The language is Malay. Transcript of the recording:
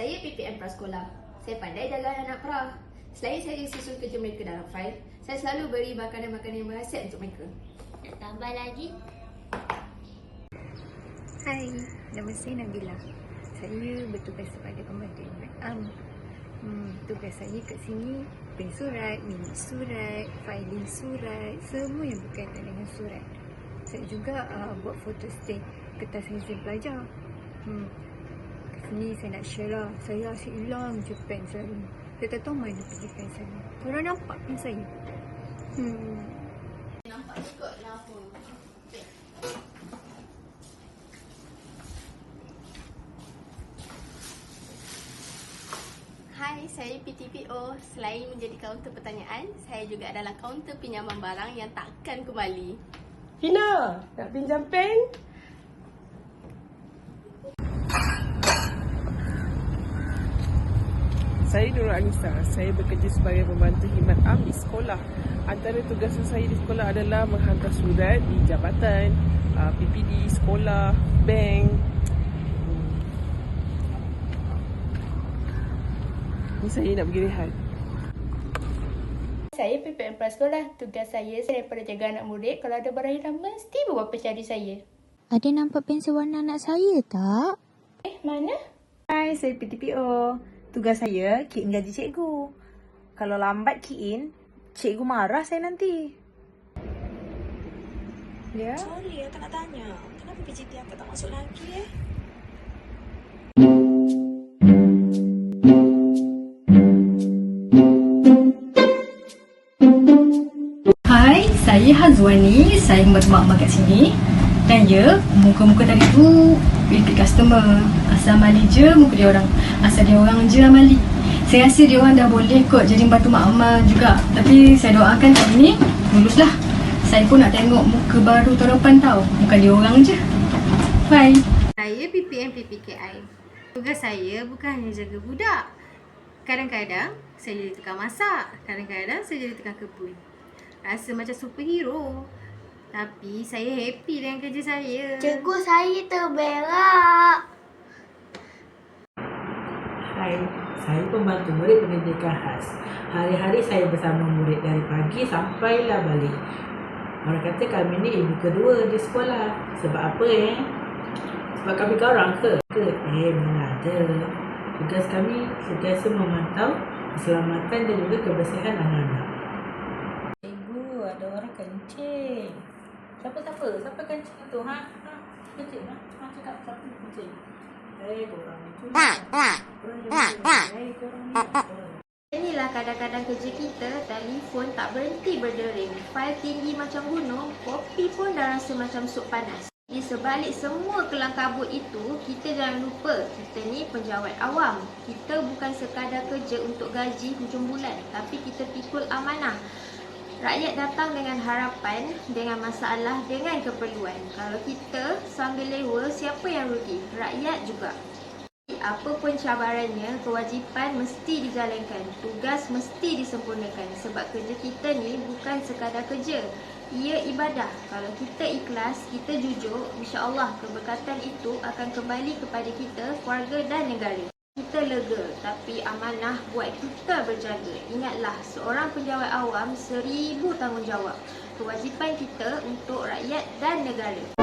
Saya PPM Prasekolah. Saya pandai jaga anak pra. Selain saya susun kerja mereka dalam fail, saya selalu beri makanan-makanan yang berhasiat untuk mereka. Nak tambah lagi? Hai, nama saya Nabila. Saya bertugas sebagai pembantu Imam. Hmm, tugas saya kat sini print surat, minit surat, filing surat, semua yang berkaitan dengan surat. Saya juga uh, buat foto state kertas hasil pelajar. Hmm. Sini saya nak share lah. Saya asyik hilang je pen selalu. Saya tak tahu mana pergi pen saya. Korang nampak pen saya? Hmm. Nampak juga lah apa. Hai, saya PTPO. Selain menjadi kaunter pertanyaan, saya juga adalah kaunter pinjaman barang yang takkan kembali. Hina, nak pinjam pen? Saya Nurul Anissa. Saya bekerja sebagai pembantu khidmat am di sekolah. Antara tugasan saya di sekolah adalah menghantar surat di jabatan, uh, PPD, sekolah, bank. Hmm. Ni saya nak pergi rehat. Saya PPM Prasekolah. Tugas saya saya daripada jaga anak murid. Kalau ada barang hilang, mesti bawa pencari saya. Ada nampak pensel warna anak saya tak? Eh, mana? Hai, saya PTPO. Tugas saya key in gaji cikgu. Kalau lambat key in, cikgu marah saya nanti. Ya? Sorry, aku tak nak tanya. Kenapa PJT aku tak masuk lagi eh? Hai, saya Hazwani. Saya bermakmak kat sini. Dan muka-muka tadi tu repeat customer. Asal Mali je muka dia orang. Asal dia orang je Mali. Saya rasa dia orang dah boleh kot jadi bantu mak amal juga. Tapi saya doakan tahun ni luluslah. Saya pun nak tengok muka baru tahun depan tau. Bukan dia orang je. Bye. Saya PPM PPKI. Tugas saya bukan hanya jaga budak. Kadang-kadang saya jadi tukang masak, kadang-kadang saya jadi tukang kebun. Rasa macam superhero. Tapi saya happy dengan kerja saya. Cikgu saya terberak. Hai, saya pembantu murid pendidikan khas. Hari-hari saya bersama murid dari pagi sampailah balik. Orang kata kami ni ibu kedua di sekolah. Sebab apa eh? Sebab kami korang ke? Ke? Eh, mana ada. Tugas kami sentiasa memantau keselamatan dan juga kebersihan anak-anak. Cikgu, ada orang kencing. Siapa-siapa? Siapa kencing tu? Ha? Ha? Kencing? Ha? Ha? Cakap siapa kencing? Eh, tu. Kencing. Eh, korang ni. Inilah kadang-kadang kerja kita, telefon tak berhenti berdering. Fail tinggi macam gunung, kopi pun dah rasa macam sup panas. Di sebalik semua kelang kabut itu, kita jangan lupa kita ni penjawat awam. Kita bukan sekadar kerja untuk gaji hujung bulan, tapi kita pikul amanah. Rakyat datang dengan harapan, dengan masalah, dengan keperluan. Kalau kita sambil lewa, siapa yang rugi? Rakyat juga. Apa pun cabarannya, kewajipan mesti dijalankan. Tugas mesti disempurnakan. Sebab kerja kita ni bukan sekadar kerja. Ia ibadah. Kalau kita ikhlas, kita jujur, insya-Allah keberkatan itu akan kembali kepada kita, keluarga dan negara. Kita lega, tapi amanah buat kita berjaga. Ingatlah, seorang penjawat awam seribu tanggungjawab. Kewajipan kita untuk rakyat dan negara.